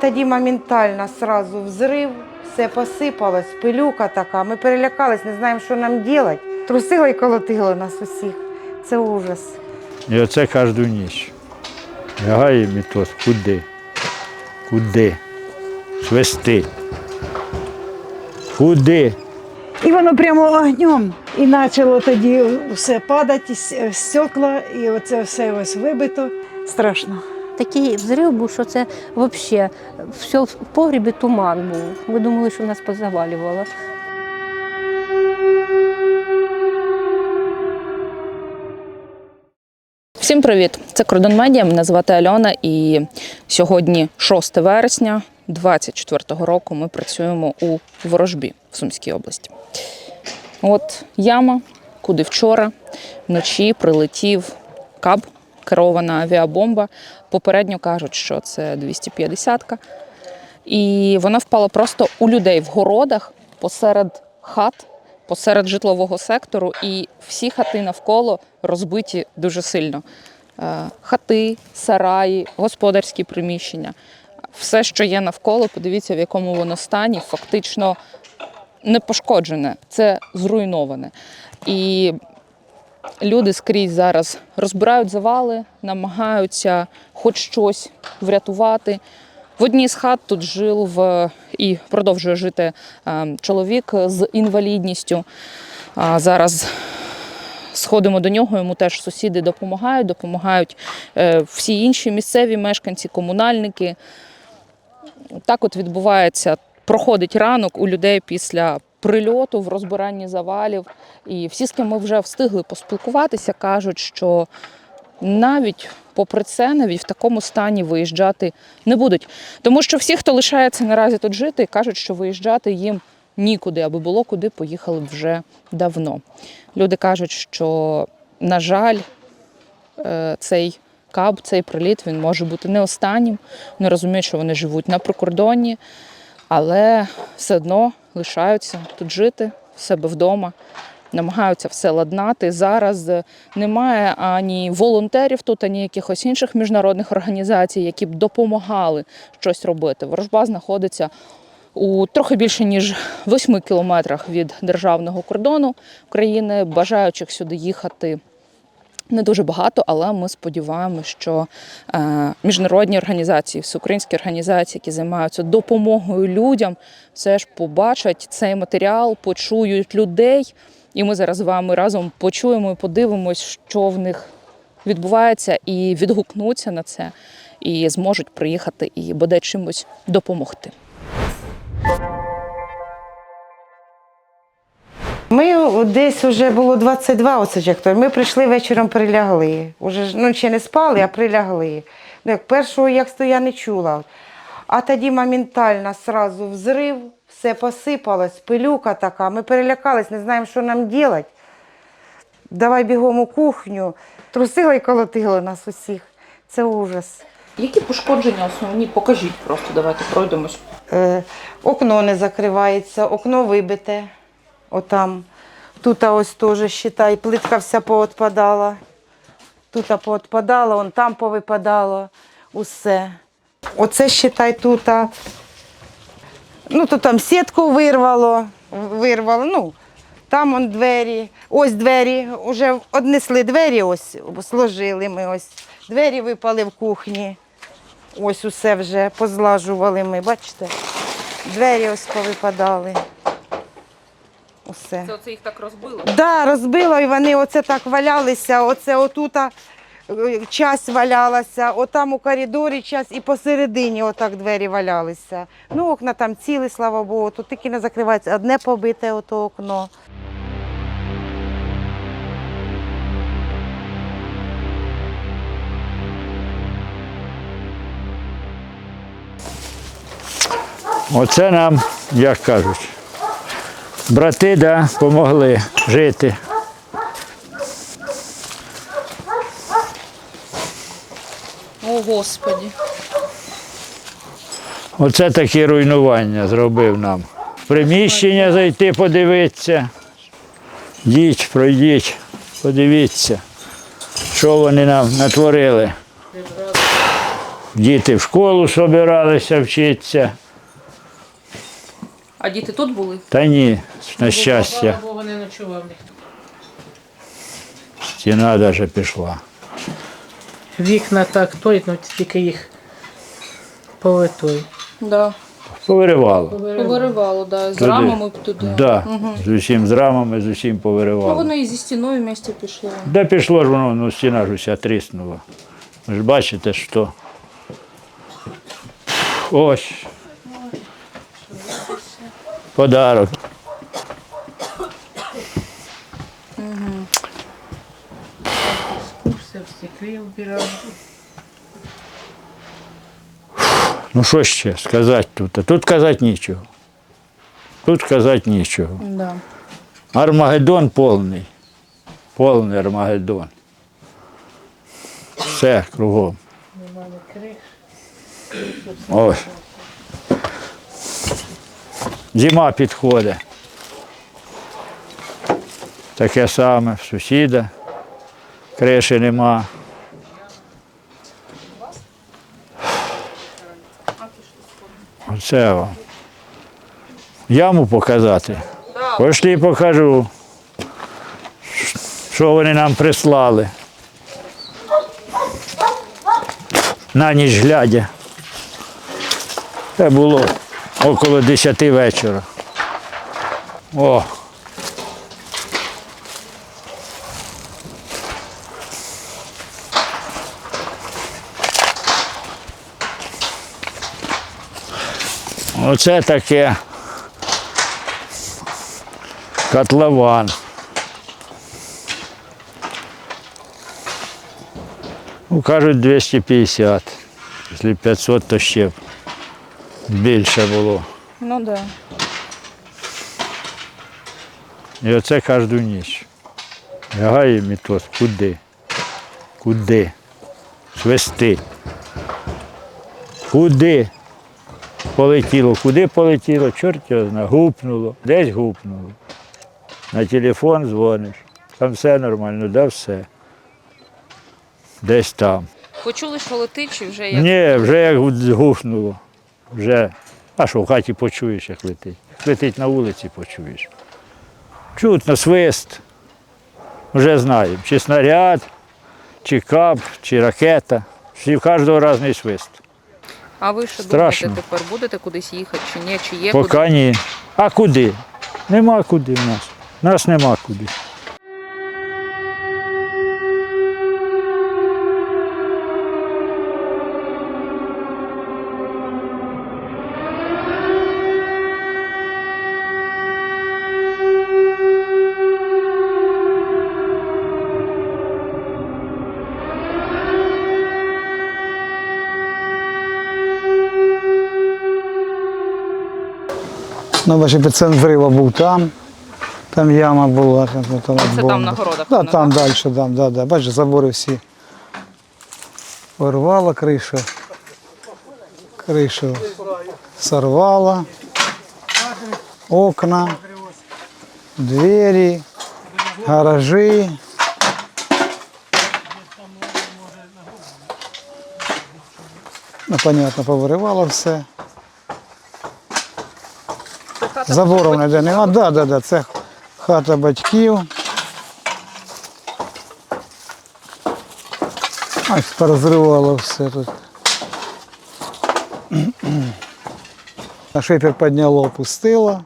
тоді моментально сразу взрив, все посипалось, пилюка така. Ми перелякались, не знаємо, що нам робити. Трусило і колотило нас усіх. Це ужас. І оце кожну ніч. Лягаємо і то, куди? Куди? Свисти. Куди? І воно прямо огнем. І почало тоді все падати, стекла, і оце все ось вибито. Страшно. Такий взрив був, що це взагалі все в погрібі туман був. Ми думали, що нас позавалювало. Всім привіт! Це Кордон Медіа. Мене звати Альона, і сьогодні 6 вересня 2024 року. Ми працюємо у Ворожбі в Сумській області. От яма, куди вчора вночі прилетів каб, керована авіабомба. Попередньо кажуть, що це 250-ка. І вона впала просто у людей в городах посеред хат, посеред житлового сектору, і всі хати навколо розбиті дуже сильно. Е, Хати, сараї, господарські приміщення. Все, що є навколо, подивіться, в якому воно стані, фактично не пошкоджене, це зруйноване. І люди скрізь зараз розбирають завали, намагаються хоч щось врятувати. В одній з хат тут жив е, і продовжує жити е, чоловік з інвалідністю. Зараз сходимо до нього, йому теж сусіди допомагають, допомагають е, всі інші місцеві мешканці, комунальники. Так от відбувається, проходить ранок у людей після прильоту в розбиранні завалів. І всі, з ким ми вже встигли поспілкуватися, кажуть, що навіть попри це, навіть в такому стані виїжджати не будуть. Тому що всі, хто лишається наразі тут жити, кажуть, що виїжджати їм нікуди, аби було куди, поїхали вже давно. Люди кажуть, що, на жаль, е, цей каб, цей приліт він може бути не останнім. Вони розуміють, що вони живуть на прикордонні, але все одно лишаються тут жити в себе вдома намагаються все ладнати. Зараз е, немає ані волонтерів тут, ані якихось інших міжнародних організацій, які б допомагали щось робити. Ворожба знаходиться у трохи більше ніж 8 кілометрах від державного кордону України. Бажаючих сюди їхати. Не дуже багато, але ми сподіваємося, що е, міжнародні організації, всеукраїнські організації, які займаються допомогою людям, все ж побачать цей матеріал, почують людей. І ми зараз з вами разом почуємо і подивимось, що в них відбувається, і відгукнуться на це, і зможуть приїхати і бодай чимось допомогти. Ми десь вже було 22, оце як то. Ми прийшли вечором, прилягли. Уже ну, ще не спали, а прилягли. Ну, як першого, як то я не чула. А тоді моментально сразу взрив, все посипалось, пилюка така. Ми перелякались, не знаємо, що нам робити. Давай бігом у кухню. Трусило і колотило нас усіх. Це ужас. Які пошкодження основні? Покажіть просто, давайте пройдемось. Е, окно не закривається, окно вибите. Отам. Тут ось теж, считай, плитка вся поотпадала. Тут поотпадала, вон там повипадало. Усе. Оце, считай, тут. Ну, то там сітку вирвало, вирвало. Ну, там он двері. Ось двері. Уже однесли двері, ось сложили ми ось. Двері випали в кухні. Ось усе вже позлажували ми, бачите? Двері ось повипадали. Усе. Це оце їх так розбило. Так, да, розбило, і вони оце так валялися, оце отута е, часть валялася, отам у коридорі часть і посередині отак двері валялися. Ну, окна там цілі, слава Богу, тут тільки не закривається, одне побите ото окно. Оце нам, як кажуть, брати да, помогли жити. О, Господі. Оце такі руйнування зробив нам. Приміщення зайти, подивитися. Їдь, пройдіть, подивіться, що вони нам натворили. Діти в школу збиралися вчитися. А діти тут були? Та ні, на щастя. Богу, не ночував ніхто. Стіна навіть пішла. Вікна так той, ну тільки їх повитой. Да. Повиривало. Повиривало, да. з Туди. рамами туди. Да, з усім з рамами, з усім Ну, повиривало. воно і зі стіною вместе пішло. Де пішло ж воно, ну стіна ж уся тріснула. Ви ж бачите, що. Ось. Подарок. Все в стеклі вбирали. Ну що ще сказати тут? А Тут казати нічого. Тут казати нічого. Да. Армагеддон повний. Повний Армагеддон. Все кругом. Ось. Зима підходить. Таке саме в сусіда. Криші нема. Оце вам. Яму показати. Пошли покажу. Що вони нам прислали. На ніч глядя. Це було около 10 вечора. О. Оце таке котлован. Ну, кажуть 250. Якщо 500, то ще більше було. Ну да. І оце кожну ніч. Лягає мітос. Куди? Куди? Свисти. Куди? Полетіло. Куди полетіло? Чорт його знає. Гупнуло. Десь гупнуло. На телефон дзвониш. Там все нормально, да все. Десь там. Почули, що летить, чи вже Ні, вже як гухнуло. Вже. А що в хаті почуєш, як летить. Летить на вулиці, почуєш. Чутно свист. Вже знаємо. Чи снаряд, чи кап, чи ракета. Всі в кожного різний свист. А ви що Страшно. думаєте тепер? Будете кудись їхати чи ні? Чи є куди? Поки ні. А куди? Нема куди в нас. Нас нема куди. Ну, бачиш, епіцентр взриву був там, там яма була. Там, там, Це там на городах Да, воно, там так? далі, там, да, да. Бачиш, забори всі. Порвала криша. Кришу сорвала. Окна, двері, гаражі. Ну, понятно, повиривало все. Забору ніде нема. Да, да, да, це хата батьків. Ось порозривало все тут. Шифер підняло, опустило.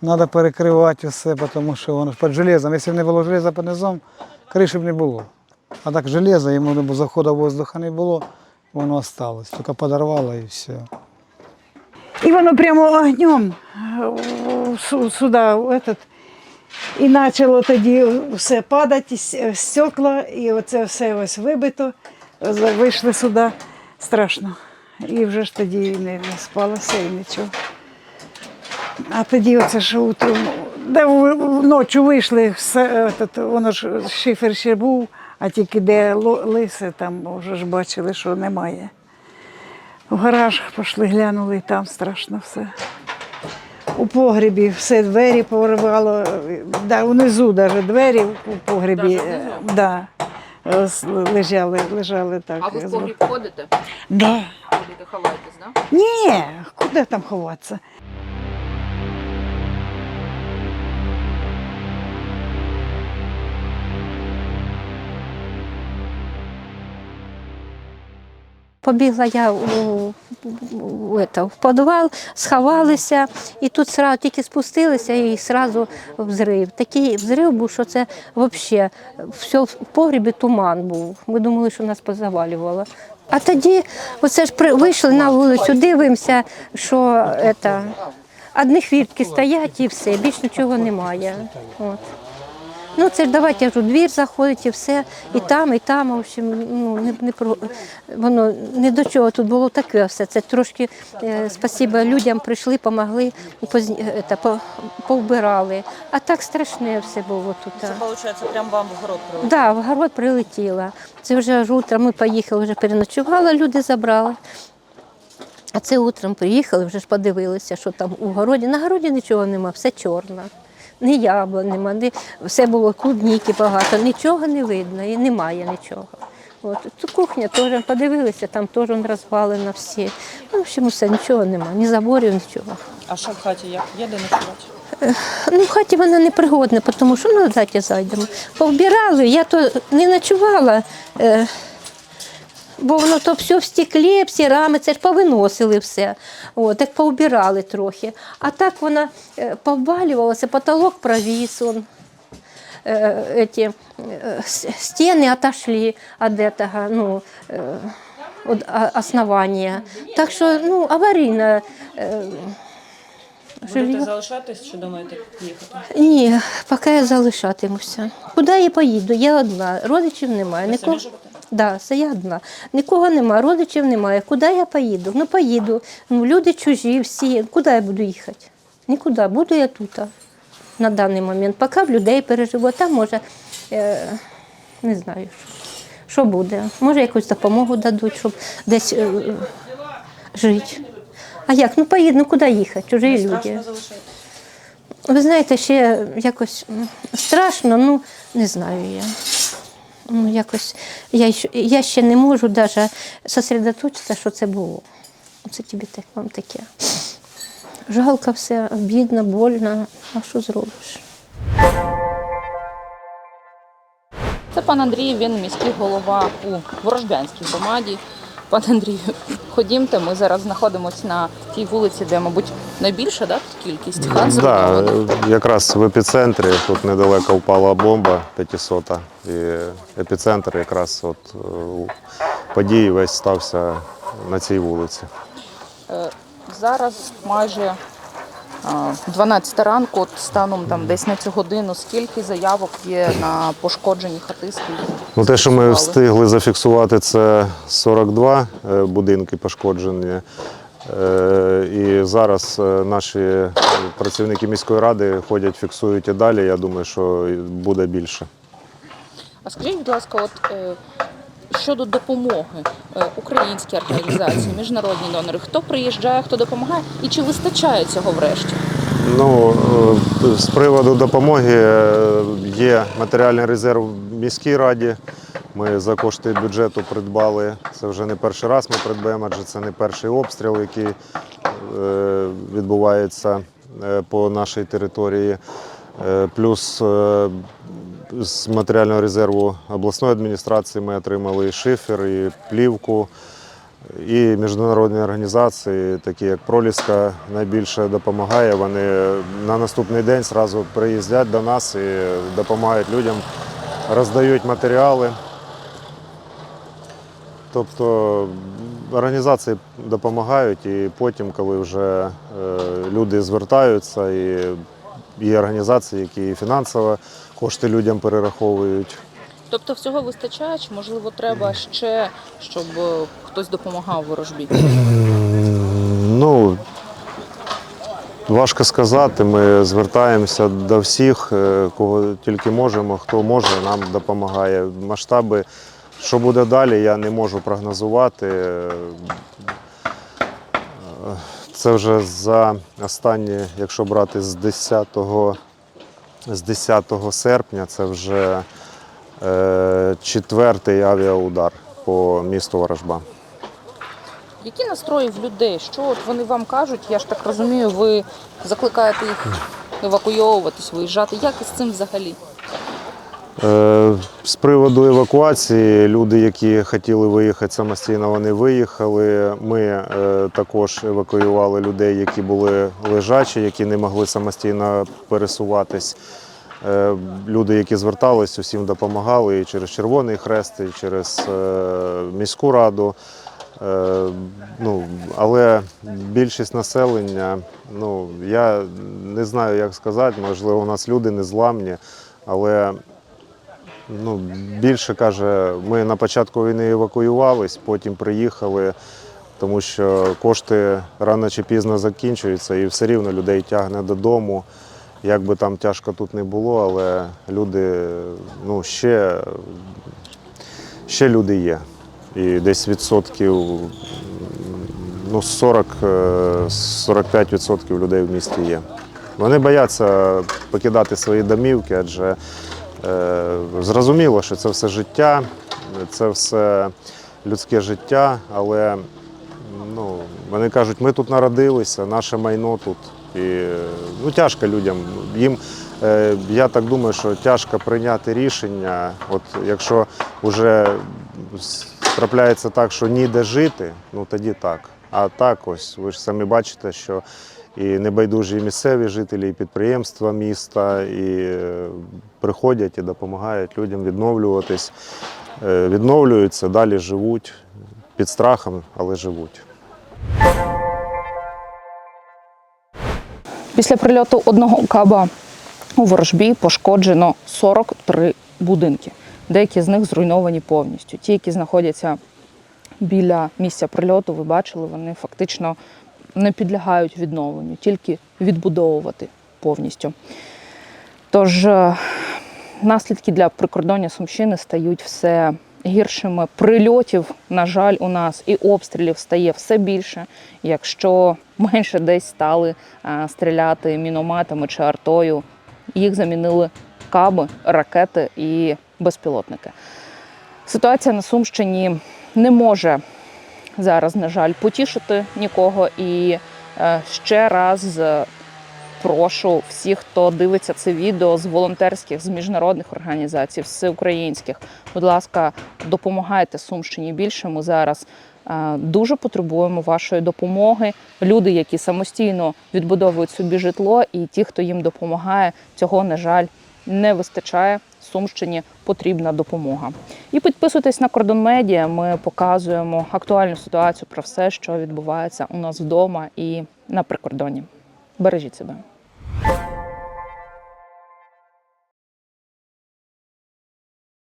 Треба перекривати все, тому що воно під железом. Якщо б не було железа під низом, криші б не було. А так железо, йому заходу воздуха не було, воно осталось. Тільки подорвало і все. І воно прямо огнем е, сюди, этот, і почало тоді все падати, стекла, і оце все ось вибито. Вийшли сюди, страшно. І вже ж тоді не, спалося і нічого. А тоді оце ж утром, де вночі вийшли, все, воно ж шифер ще був, а тільки де лисе, там вже ж бачили, що немає. В гараж пішли, глянули, і там страшно все. У погребі все двері порвало, да, унизу навіть двері у погребі. е, Да. лежали, лежали так. А ви в погріб ходите? Да. Ходите, ховаєтесь, да? Ні, куди там ховатися? Побігла я у, у, это, в підвал, сховалися, і тут сразу тільки спустилися і одразу взрив. Такий взрив був, що це взагалі все в погрібі туман був. Ми думали, що нас позавалювало. А тоді оце ж при, вийшли на вулицю, дивимося, що это, одні хвіртки стоять і все, більш нічого немає. От. Ну, це ж давайте я ж у двір заходить і все, і там, і там, в общем, ну, не, не про, воно не до чого тут було таке все. Це трошки е, спасіба людям прийшли, допомогли, по, повбирали. А так страшне все було тут. Це виходить, прямо вам в город прилетіло? Да, в город прилетіла. Це вже аж утром ми поїхали, вже переночували, люди забрали. А це утром приїхали, вже ж подивилися, що там у городі. На городі нічого нема, все чорне. Ні яблунь нема, ні, все було клубніки багато, нічого не видно і немає нічого. От. Тут кухня теж подивилися, там теж розвалена всі. Ну, в общем, все, нічого нема, ні заборів, нічого. А що в хаті як? Є де ночувати? Ну, в хаті вона непригодна, тому що ну, давайте зайдемо. Повбирали, я то не ночувала, е, бо воно то все в стеклі, всі рами, це ж повиносили все. От, так повбирали трохи. А так вона е, повалювалася, потолок провіс. Он. Е, эти, е, с- стены отошли от этого, ну, е, от а- основания. Так що, ну, аварійне. е, Будете жилье. залишатись чи думаєте їхати? Ні, поки я залишатимуся. Куди я поїду? Я одна, родичів немає. Ви Нікого... Да, це я одна. Нікого немає, родичів немає. Куди я поїду? Ну поїду. Ну, люди чужі, всі. Куди я буду їхати? Нікуди. Буду я тут на даний момент. Поки в людей переживу, там може, е, не знаю, що буде. Може, якусь допомогу дадуть, щоб десь е, жити. А як? Ну поїду, ну куди їхати? Чужі люди. Ви знаєте, ще якось страшно, ну не знаю я. Ну, якось я, я ще не можу навіть зосередоточитися, що це було. Це тобі так, вам таке. Жалко все, бідно, больно, а що зробиш? Це пан Андрій, він міський голова у Ворожбянській громаді. Пан Андрію, ходімте, ми зараз знаходимося на тій вулиці, де, мабуть, найбільша да, кількість хан Да, якраз в епіцентрі тут недалеко впала бомба 500 і епіцентр якраз от е, події весь стався на цій вулиці. Е, Зараз майже 12 ранку, от станом там десь на цю годину, скільки заявок є на пошкоджені хати? Ну, те, що ми встигли зафіксувати, це 42 е, будинки пошкоджені. Е, І зараз е, наші працівники міської ради ходять, фіксують і далі. Я думаю, що буде більше. А скажіть, будь ласка, от щодо допомоги е, українські організації, міжнародні донори, хто приїжджає, хто допомагає, і чи вистачає цього врешті? Ну, е, з приводу допомоги е, є матеріальний резерв в міській раді. Ми за кошти бюджету придбали. Це вже не перший раз ми придбаємо, адже це не перший обстріл, який відбувається по нашій території. Плюс з матеріального резерву обласної адміністрації ми отримали і шифер, і плівку. І міжнародні організації, такі як Проліска, найбільше допомагає. Вони на наступний день зразу приїздять до нас і допомагають людям, роздають матеріали. Тобто організації допомагають, і потім, коли вже е, люди звертаються, і є організації, які фінансово кошти людям перераховують. Тобто всього вистачає, чи можливо треба ще, щоб е, хтось допомагав ворожбі? Ну, важко сказати. Ми звертаємося до всіх, е, кого тільки можемо, хто може, нам допомагає. Масштаби, що буде далі, я не можу прогнозувати. Е, Це вже за останні, якщо брати з 10, з 10 серпня, це вже е, четвертий авіаудар по місту Ворожба. Які настрої в людей? Що от вони вам кажуть? Я ж так розумію, ви закликаєте їх евакуйовуватись, виїжджати. Як із цим взагалі? Е, З приводу евакуації, люди, які хотіли виїхати самостійно, вони виїхали. Ми е, також евакуювали людей, які були лежачі, які не могли самостійно пересуватись. Е, Люди, які звертались, усім допомагали і через Червоний Хрест, і через міську раду. Ну, але більшість населення, ну я не знаю, як сказати, можливо, у нас люди незламні, але ну, більше каже, ми на початку війни евакуювались, потім приїхали, тому що кошти рано чи пізно закінчуються і все рівно людей тягне додому. Як би там тяжко тут не було, але люди, ну, ще, ще люди є. І десь відсотків ну, 40, е, 45% людей в місті є. Вони бояться покидати свої домівки, адже зрозуміло, що це все життя, це все людське життя, але ну, вони кажуть, ми тут народилися, наше майно тут. І е, ну, тяжко людям. Їм, е, я так думаю, що тяжко прийняти рішення. От якщо вже трапляється так, що ніде жити, ну тоді так. А так ось, ви ж самі бачите, що і небайдужі місцеві жителі, і підприємства міста, і е, приходять і допомагають людям відновлюватись, Е, відновлюються, далі живуть під страхом, але живуть. Після прильоту одного каба у ворожбі пошкоджено 43 будинки. Деякі з них зруйновані повністю. Ті, які знаходяться біля місця прильоту, ви бачили, вони фактично не підлягають відновленню, тільки відбудовувати повністю. Тож е, наслідки для прикордоння Сумщини стають все гіршими. Прильотів, на жаль, у нас і обстрілів стає все більше. Якщо менше десь стали е, стріляти мінометами чи артою, їх замінили каби, ракети і безпілотники. Ситуація на Сумщині не може зараз, на жаль, потішити нікого. І е, ще раз е, прошу всіх, хто дивиться це відео з волонтерських, з міжнародних організацій, з всеукраїнських, будь ласка, допомагайте Сумщині більше. Ми зараз е, дуже потребуємо вашої допомоги. Люди, які самостійно відбудовують собі житло, і ті, хто їм допомагає, цього, на жаль, не вистачає. Сумщині потрібна допомога. І підписуйтесь на кордон медіа. Ми показуємо актуальну ситуацію про все, що відбувається у нас вдома і на прикордоні. Бережіть себе.